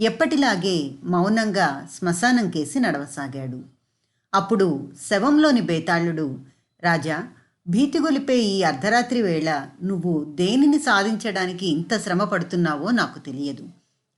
ఎప్పటిలాగే మౌనంగా శ్మశానం కేసి నడవసాగాడు. అప్పుడు శవంలోని బేతాళుడు రాజా భీతిగొలిపే ఈ అర్ధరాత్రి వేళ నువ్వు దేనిని సాధించడానికి ఇంత శ్రమ పడుతున్నావో నాకు తెలియదు.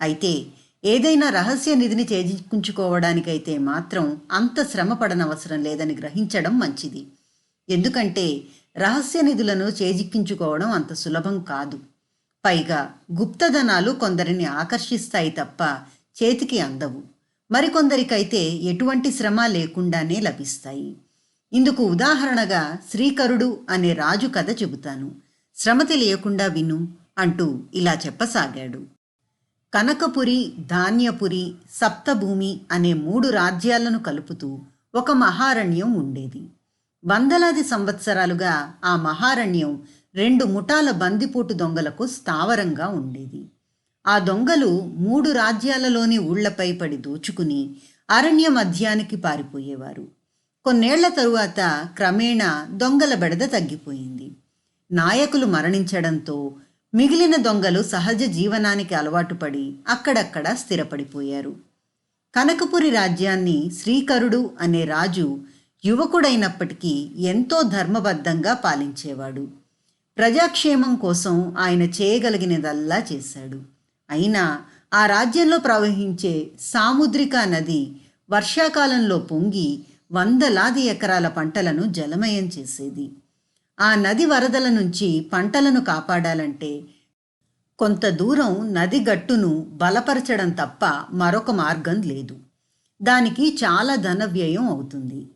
అయితే ఏదైనా రహస్య నిధిని చేజిక్కుంచుకోవడానికైతే మాత్రం అంత శ్రమ పడనవసరం లేదని గ్రహించడం మంచిది. ఎందుకంటే రహస్య నిధులను చేజిక్కించుకోవడం అంత సులభం కాదు. పైగా గుప్తధనాలు కొందరిని ఆకర్షిస్తాయి తప్ప చేతికి అందవు. మరికొందరికైతే ఎటువంటి శ్రమ లేకుండానే లభిస్తాయి. ఇందుకు ఉదాహరణగా శ్రీకరుడు అనే రాజు కథ చెబుతాను. శ్రమ తెలియకుండా విను అంటూ ఇలా చెప్పసాగాడు. కనకపురి ధాన్యపురి సప్తభూమి అనే మూడు రాజ్యాలను కలుపుతూ ఒక మహారణ్యం ఉండేది. వందలాది సంవత్సరాలుగా ఆ మహారణ్యం రెండు ముఠాల బందిపోటు దొంగలకు స్థావరంగా ఉండేది. ఆ దొంగలు మూడు రాజ్యాలలోని ఊళ్ళపై పడి దోచుకుని అరణ్య మధ్యానికి పారిపోయేవారు. కొన్నేళ్ళ తరువాత క్రమేణా దొంగల బెడద తగ్గిపోయింది. నాయకులు మరణించడంతో మిగిలిన దొంగలు సహజ జీవనానికి అలవాటు పడి అక్కడక్కడ స్థిరపడిపోయారు. కనకపురి రాజ్యాన్ని శ్రీకరుడు అనే రాజు యువకుడైనప్పటికీ ఎంతో ధర్మబద్ధంగా పాలించేవాడు. ప్రజాక్షేమం కోసం ఆయన చేయగలిగినదల్లా చేశాడు. అయినా ఆ రాజ్యంలో ప్రవహించే సాముద్రిక నది వర్షాకాలంలో పొంగి వందలాది ఎకరాల పంటలను జలమయం చేసేది. ఆ నది వరదల నుంచి పంటలను కాపాడాలంటే కొంత దూరం నది గట్టును బలపరచడం తప్ప మరొక మార్గం లేదు. దానికి చాలా ధన వ్యయం అవుతుంది.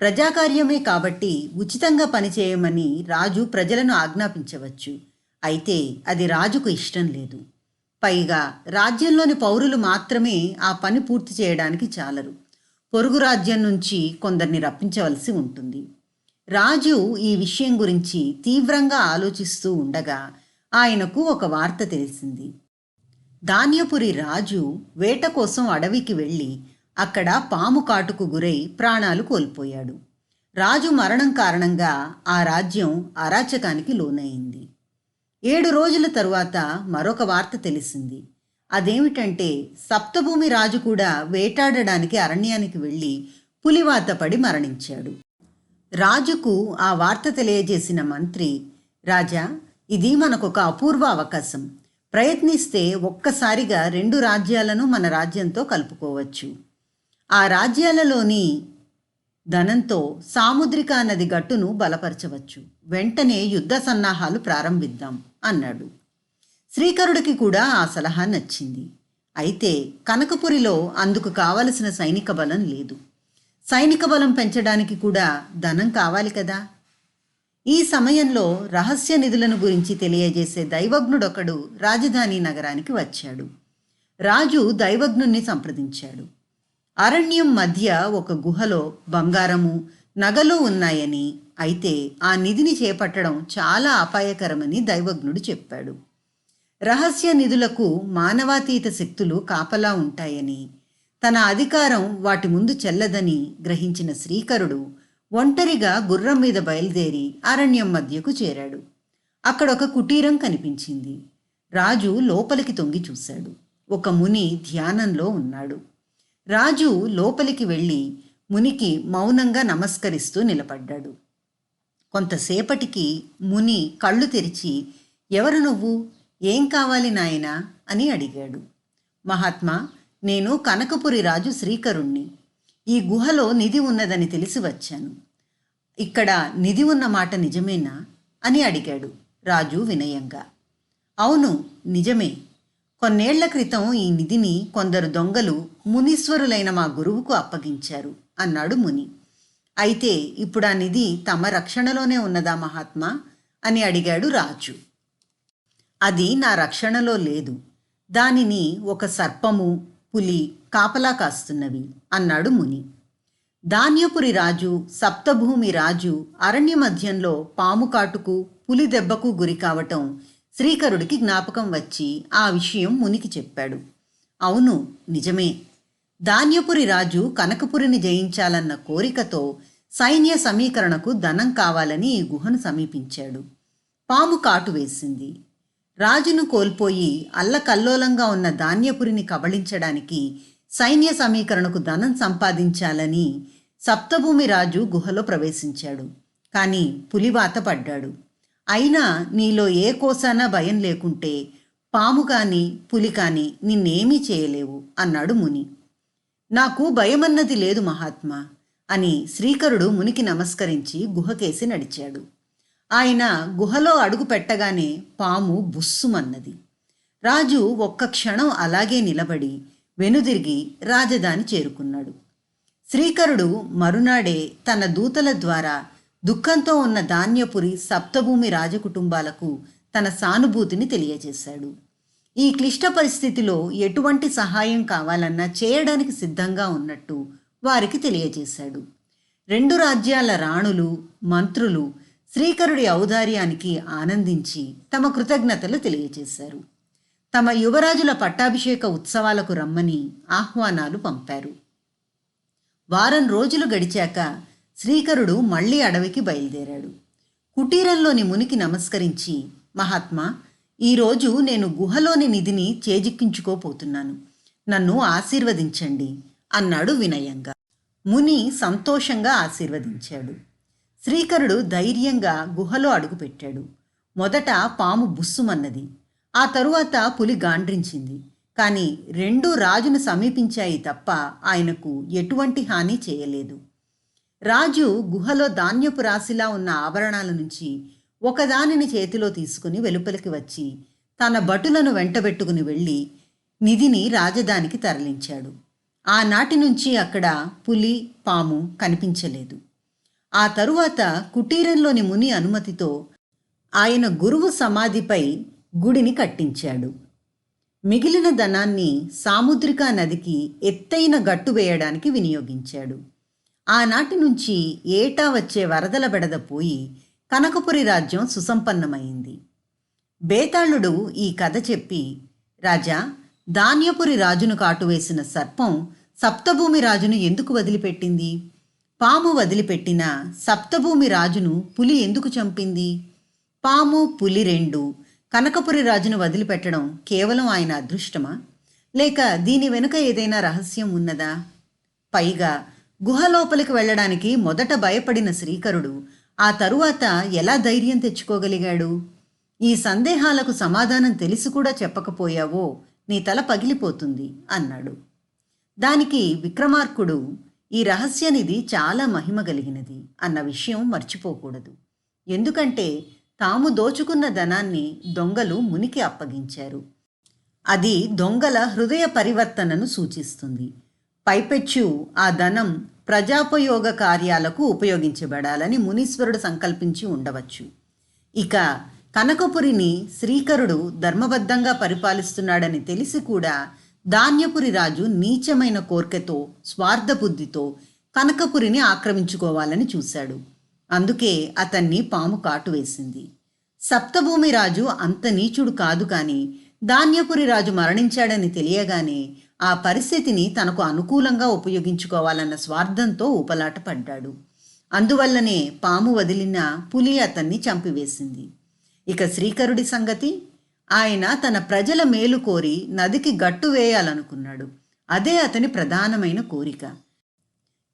ప్రజాకార్యమే కాబట్టి ఉచితంగా పనిచేయమని రాజు ప్రజలను ఆజ్ఞాపించవచ్చు. అయితే అది రాజుకు ఇష్టం లేదు. పైగా రాజ్యంలోని పౌరులు మాత్రమే ఆ పని పూర్తి చేయడానికి చాలరు. పొరుగు రాజ్యం నుంచి కొందరిని రప్పించవలసి ఉంటుంది. రాజు ఈ విషయం గురించి తీవ్రంగా ఆలోచిస్తూ ఉండగా ఆయనకు ఒక వార్త తెలిసింది. ధాన్యపురి రాజు వేట కోసం అడవికి వెళ్ళి అక్కడ పాము కాటుకు గురై ప్రాణాలు కోల్పోయాడు. రాజు మరణం కారణంగా ఆ రాజ్యం అరాచకానికి లోనైంది ఏడు రోజుల తరువాత మరొక వార్త తెలిసింది. అదేమిటంటే సప్తభూమి రాజు కూడా వేటాడడానికి అరణ్యానికి వెళ్ళి పులివాత పడి మరణించాడు. రాజుకు ఆ వార్త తెలియజేసిన మంత్రి రాజా ఇది మనకొక అపూర్వ అవకాశం. ప్రయత్నిస్తే ఒక్కసారిగా రెండు రాజ్యాలను మన రాజ్యంతో కలుపుకోవచ్చు. ఆ రాజ్యాలలోని ధనంతో సాముద్రిక నది గట్టును బలపరచవచ్చు. వెంటనే యుద్ధ సన్నాహాలు ప్రారంభిద్దాం అన్నాడు. శ్రీకరుడికి కూడా ఆ సలహా నచ్చింది. అయితే కనకపురిలో అందుకు కావలసిన సైనిక బలం లేదు. సైనిక బలం పెంచడానికి కూడా ధనం కావాలి కదా? ఈ సమయంలో రహస్య నిధులను గురించి తెలియజేసే దైవజ్ఞుడొకడు రాజధాని నగరానికి వచ్చాడు. రాజు దైవజ్ఞుణ్ణి సంప్రదించాడు. అరణ్యం మధ్య ఒక గుహలో బంగారము నగలు ఉన్నాయని. అయితే ఆ నిధిని చేపట్టడం చాలా అపాయకరమని దైవజ్ఞుడు చెప్పాడు. రహస్య నిధులకు మానవాతీత శక్తులు కాపలా ఉంటాయని. తన అధికారం వాటి ముందు చెల్లదని గ్రహించిన శ్రీకరుడు ఒంటరిగా గుర్రం మీద బయలుదేరి అరణ్యం మధ్యకు చేరాడు. అక్కడ ఒక కుటీరం కనిపించింది. రాజు లోపలికి తొంగి చూశాడు. ఒక ముని ధ్యానంలో ఉన్నాడు. రాజు లోపలికి వెళ్ళి మునికి మౌనంగా నమస్కరిస్తూ నిలబడ్డాడు. కొంతసేపటికి ముని కళ్ళు తెరిచి ఎవరు నువ్వు? ఏం కావాలి నాయనా? అని అడిగాడు. మహాత్మా నేను కనకపురి రాజు శ్రీకరుణ్ణి. ఈ గుహలో నిధి ఉన్నదని తెలిసి వచ్చాను. ఇక్కడ నిధి ఉన్న మాట నిజమేనా? అని అడిగాడు రాజు వినయంగా. అవును నిజమే. కొన్నేళ్ళ క్రితం ఈ నిధిని కొందరు దొంగలు మునీశ్వరులైన మా గురువుకు అప్పగించారు అన్నాడు ముని. అయితే ఇప్పుడు ఆ నిధి తమ రక్షణలోనే ఉన్నదా మహాత్మా? అని అడిగాడు రాజు. అది నా రక్షణలో లేదు. దానిని ఒక సర్పము పులి కాపలా కాస్తున్నవి అన్నాడు ముని. ధాన్యపురి రాజు సప్తభూమి రాజు అరణ్య మధ్యంలో పాము కాటుకు పులి దెబ్బకు గురి కావటం శ్రీకరుడికి జ్ఞాపకం వచ్చి ఆ విషయం మునికి చెప్పాడు. అవును నిజమే. ధాన్యపురి రాజు కనకపురిని జయించాలన్న కోరికతో సైన్య సమీకరణకు ధనం కావాలని ఈ గుహను సమీపించాడు. పాము కాటు వేసింది. రాజును కోల్పోయి అల్లకల్లోలంగా ఉన్న ధాన్యపురిని కబళించడానికి సైన్య సమీకరణకు ధనం సంపాదించాలని సప్తభూమి రాజు గుహలో ప్రవేశించాడు. కానీ పులివాత పడ్డాడు. అయినా నీలో ఏ కోసానా భయం లేకుంటే పాము కానీ పులి కానీ నిన్నేమీ చేయలేవు అన్నాడు ముని. నాకు భయమన్నది లేదు మహాత్మా అని శ్రీకరుడు మునికి నమస్కరించి గుహకేసి నడిచాడు. ఆయన గుహలో అడుగు పెట్టగానే పాము బుస్సుమన్నది. రాజు ఒక్క క్షణం అలాగే నిలబడి వెనుదిరిగి రాజధాని చేరుకున్నాడు. శ్రీకరుడు మరునాడే తన దూతల ద్వారా దుఃఖంతో ఉన్న ధాన్యపురి సప్తభూమి రాజకుటుంబాలకు తన సానుభూతిని తెలియజేశాడు. ఈ క్లిష్ట పరిస్థితిలో ఎటువంటి సహాయం కావాలన్నా చేయడానికి సిద్ధంగా ఉన్నట్టు వారికి తెలియజేశాడు. రెండు రాజ్యాల రాణులు మంత్రులు శ్రీకరుడి ఔదార్యానికి ఆనందించి తమ కృతజ్ఞతలు తెలియజేశారు. తమ యువరాజుల పట్టాభిషేక ఉత్సవాలకు రమ్మని ఆహ్వానాలు పంపారు. వారం రోజులు గడిచాక శ్రీకరుడు మళ్ళీ అడవికి బయలుదేరాడు. కుటీరంలోని మునికి నమస్కరించి మహాత్మా ఈరోజు నేను గుహలోని నిధిని చేజిక్కించుకోపోతున్నాను. నన్ను ఆశీర్వదించండి అన్నాడు వినయంగా. ముని సంతోషంగా ఆశీర్వదించాడు. శ్రీకరుడు ధైర్యంగా గుహలో అడుగుపెట్టాడు. మొదట పాము బుస్సుమన్నది. ఆ తరువాత పులి గాండ్రించింది. కానీ రెండూ రాజును సమీపించాయి తప్ప ఆయనకు ఎటువంటి హాని చేయలేదు. రాజు గుహలో ధాన్యపు రాశిలా ఉన్న ఆభరణాల నుంచి ఒకదానిని చేతిలో తీసుకుని వెలుపలికి వచ్చి తన భటులను వెంటబెట్టుకుని వెళ్ళి నిధిని రాజధానికి తరలించాడు. ఆనాటి నుంచి అక్కడ పులి పాము కనిపించలేదు. ఆ తరువాత కుటీరంలోని ముని అనుమతితో ఆయన గురువు సమాధిపై గుడిని కట్టించాడు. మిగిలిన ధనాన్ని సాముద్రికా నదికి ఎత్తైన గట్టు వేయడానికి వినియోగించాడు. ఆనాటి నుంచి ఏటా వచ్చే వరదల బెడద పోయి కనకపురి రాజ్యం సుసంపన్నమైంది. బేతాళుడు ఈ కథ చెప్పి రాజా ధాన్యపురి రాజును కాటువేసిన సర్పం సప్తభూమి రాజును ఎందుకు వదిలిపెట్టింది? పాము వదిలిపెట్టిన సప్తభూమి రాజును పులి ఎందుకు చంపింది? పాము పులి రెండు కనకపురి రాజును వదిలిపెట్టడం కేవలం ఆయన అదృష్టమా? లేక దీని వెనుక ఏదైనా రహస్యం ఉన్నదా? పైగా గుహలోపలికి వెళ్ళడానికి మొదట భయపడిన శ్రీకరుడు ఆ తరువాత ఎలా ధైర్యం తెచ్చుకోగలిగాడు? ఈ సందేహాలకు సమాధానం తెలిసి కూడా చెప్పకపోయావో నీ తల పగిలిపోతుంది అన్నాడు. దానికి విక్రమార్కుడు ఈ రహస్యనిధి చాలా మహిమ కలిగినది అన్న విషయం మర్చిపోకూడదు. ఎందుకంటే తాము దోచుకున్న ధనాన్ని దొంగలు మునికి అప్పగించారు. అది దొంగల హృదయ పరివర్తనను సూచిస్తుంది. పైపెచ్చు ఆ ధనం ప్రజాపయోగ కార్యాలకు ఉపయోగించబడాలని మునీశ్వరుడు సంకల్పించి ఉండవచ్చు. ఇక కనకపురిని శ్రీకరుడు ధర్మబద్ధంగా పరిపాలిస్తున్నాడని తెలిసి కూడా ధాన్యపురి రాజు నీచమైన కోర్కెతో స్వార్థబుద్ధితో కనకపురిని ఆక్రమించుకోవాలని చూశాడు. అందుకే అతన్ని పాము కాటు వేసింది. సప్తభూమి రాజు అంత నీచుడు కాదు కానీ ధాన్యపురి రాజు మరణించాడని తెలియగానే ఆ పరిస్థితిని తనకు అనుకూలంగా ఉపయోగించుకోవాలన్న స్వార్థంతో ఊపలాట పడ్డాడు అందువల్లనే పాము వదిలిన పులి అతన్ని చంపివేసింది. ఇక శ్రీకరుడి సంగతి? ఆయన తన ప్రజల మేలు కోరి నదికి గట్టు వేయాలనుకున్నాడు. అదే అతని ప్రధానమైన కోరిక.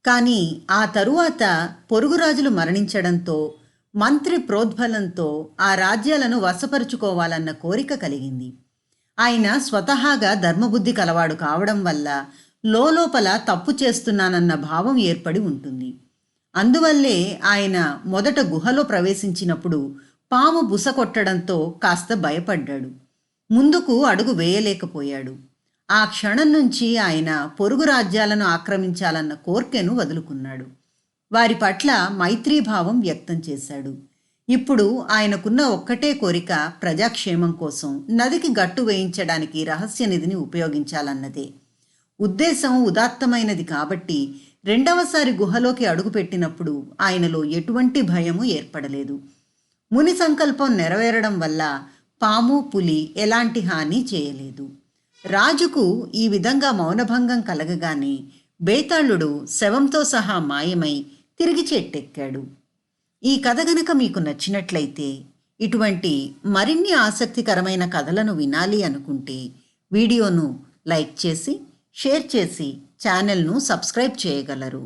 కానీ ఆ తరువాత పొరుగురాజులు మరణించడంతో మంత్రి ప్రోద్బలంతో ఆ రాజ్యాలను వశపరుచుకోవాలన్న కోరిక కలిగింది. ఆయన స్వతహాగా ధర్మబుద్ధి కలవాడు కావడం వల్ల లోపల తప్పు చేస్తున్నానన్న భావం ఏర్పడి ఉంటుంది. అందువల్లే ఆయన మొదట గుహలో ప్రవేశించినప్పుడు పాము బుస కొట్టడంతో కాస్త భయపడ్డాడు. ముందుకు అడుగు వేయలేకపోయాడు. ఆ క్షణం నుంచి ఆయన పొరుగు రాజ్యాలను ఆక్రమించాలన్న కోర్కెను వదులుకున్నాడు. వారి పట్ల మైత్రీభావం వ్యక్తం చేశాడు. ఇప్పుడు ఆయనకున్న ఒక్కటే కోరిక ప్రజాక్షేమం కోసం నదికి గట్టు వేయించడానికి రహస్య నిధిని ఉపయోగించాలన్నదే. ఉద్దేశం ఉదాత్తమైనది కాబట్టి రెండవసారి గుహలోకి అడుగుపెట్టినప్పుడు ఆయనలో ఎటువంటి భయము ఏర్పడలేదు. ముని సంకల్పం నెరవేరడం వల్ల పాము పులి ఎలాంటి హాని చేయలేదు. రాజుకు ఈ విధంగా మౌనభంగం కలగగానే బేతాళుడు శవంతో సహా మాయమై తిరిగి చెట్టెక్కాడు ఈ కథ గనక మీకు నచ్చినట్లయితే ఇటువంటి మరిన్ని ఆసక్తికరమైన కథలను వినాలి అనుకుంటే వీడియోను లైక్ చేసి షేర్ చేసి ఛానల్ను సబ్స్క్రైబ్ చేయగలరు.